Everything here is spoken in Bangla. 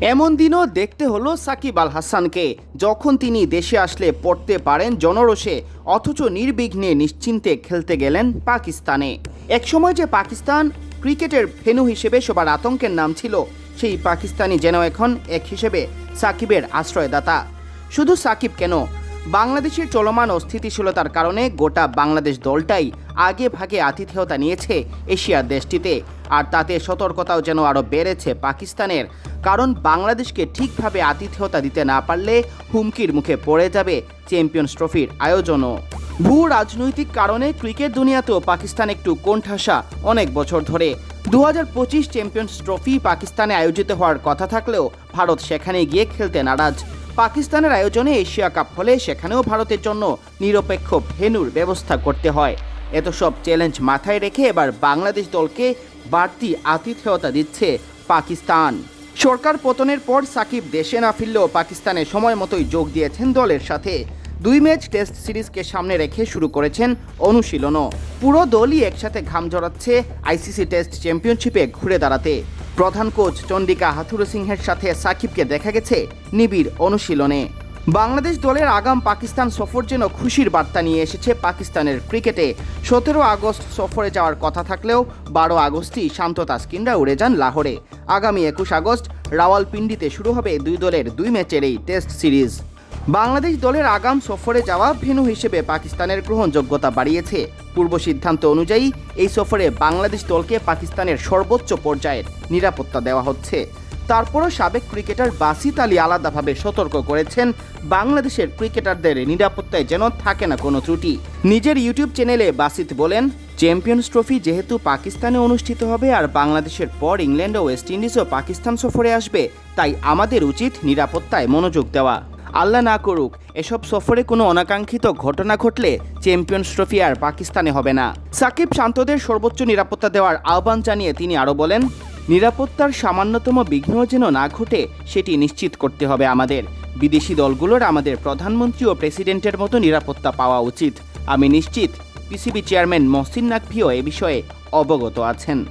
এমন দিনও দেখতে হলো সাকিব আল হাসানকে। যখন তিনি দেশে আসলে পড়তে পারেন জনরোষে, অথচ নির্বিঘ্নে নিশ্চিন্তে খেলতে গেলেন পাকিস্তানে। একসময় যে পাকিস্তান ক্রিকেটের ফেনু হিসেবে সবার আতঙ্কের নাম ছিল, সেই পাকিস্তানি যেন এখন এক হিসেবে সাকিবের আশ্রয়দাতা। শুধু সাকিব কেন বাংলাদেশের চলমান অস্থিতিশীলতার কারণে গোটা বাংলাদেশ দলটাই আগে ভাগে আতিথেয়তা নিয়েছে এশিয়ার দেশটিতে। আর তাতে সতর্কতাও যেন আরও বেড়েছে পাকিস্তানের। কারণ বাংলাদেশকে ঠিকভাবে আতিথেয়তা দিতে না পারলে হুমকির মুখে পড়ে যাবে চ্যাম্পিয়ন্স ট্রফির আয়োজনও। ভূ রাজনৈতিক কারণে ক্রিকেট দুনিয়াতেও পাকিস্তান একটু কোণঠাসা অনেক বছর ধরে। দু হাজার পঁচিশ চ্যাম্পিয়ন্স ট্রফি পাকিস্তানে আয়োজিত হওয়ার কথা থাকলেও ভারত সেখানে গিয়ে খেলতে নারাজ। পাকিস্তানের আয়োজনে এশিয়া কাপ হলে সেখানেও ভারতের জন্য নিরপেক্ষ ভেনুর ব্যবস্থা করতে হয়। এত সব চ্যালেঞ্জ মাথায় রেখে এবার বাংলাদেশ দলকে বাড়তি আতিথেয়তা দিচ্ছে পাকিস্তান। সরকার পতনের পর সাকিব দেশে না ফিরলেও পাকিস্তানে সময় মতোই যোগ দিয়েছেন দলের সাথে। দুই ম্যাচ টেস্ট সিরিজকে সামনে রেখে শুরু করেছেন অনুশীলনও। পুরো দলই একসাথে ঘাম জড়াচ্ছে আইসিসি টেস্ট চ্যাম্পিয়নশিপে ঘুরে দাঁড়াতে। প্রধান কোচ চন্ডিকা হাথুরু সিংহের সাথে সাকিবকে দেখা গেছে নিবিড় অনুশীলনে। বাংলাদেশ দলের আগাম পাকিস্তান সফর যেন খুশির বার্তা নিয়ে এসেছে পাকিস্তানের ক্রিকেটে। সতেরো আগস্ট সফরে যাওয়ার কথা থাকলেও বারো আগস্টই শান্ত তাসকিনরা উড়ে যান লাহোরে। আগামী একুশ আগস্ট রাওয়ালপিন্ডিতে শুরু হবে দুই দলের দুই ম্যাচের এই টেস্ট সিরিজ। বাংলাদেশ দলের আগাম সফরে যাওয়া ভেনু হিসেবে পাকিস্তানের গ্রহণযোগ্যতা বাড়িয়েছে। পূর্ব সিদ্ধান্ত অনুযায়ী, এই সফরে বাংলাদেশ দলকে পাকিস্তানের সর্বোচ্চ পর্যায়ের নিরাপত্তা দেওয়া হচ্ছে। তারপরও সাবেক ক্রিকেটার বাসিত আলী আলাদাভাবে সতর্ক করেছেন, বাংলাদেশের ক্রিকেটারদের নিরাপত্তায় যেন থাকে না কোনো ত্রুটি। নিজের ইউটিউব চ্যানেলে বাসিত বলেন, চ্যাম্পিয়ন্স ট্রফি যেহেতু পাকিস্তানে অনুষ্ঠিত হবে আর বাংলাদেশের পর ইংল্যান্ড ও ওয়েস্ট ইন্ডিজও পাকিস্তান সফরে আসবে, তাই আমাদের উচিত নিরাপত্তায় মনোযোগ দেওয়া। আল্লাহ না করুক, এসব সফরে কোনো অনাকাঙ্ক্ষিত ঘটনা ঘটলে চ্যাম্পিয়ন্স ট্রফি আর পাকিস্তানে হবে না। সাকিব শান্তদের সর্বোচ্চ নিরাপত্তা দেওয়ার আহ্বান জানিয়ে তিনি আরও বলেন, নিরাপত্তার সামান্যতম বিঘ্ন যেন না ঘটে, সেটি নিশ্চিত করতে হবে আমাদের। বিদেশি দলগুলোর আমাদের প্রধানমন্ত্রী ও প্রেসিডেন্টের মতো নিরাপত্তা পাওয়া উচিত। আমি নিশ্চিত, পিসিবি চেয়ারম্যান মহসিন নাকভিও এ বিষয়ে অবগত আছেন।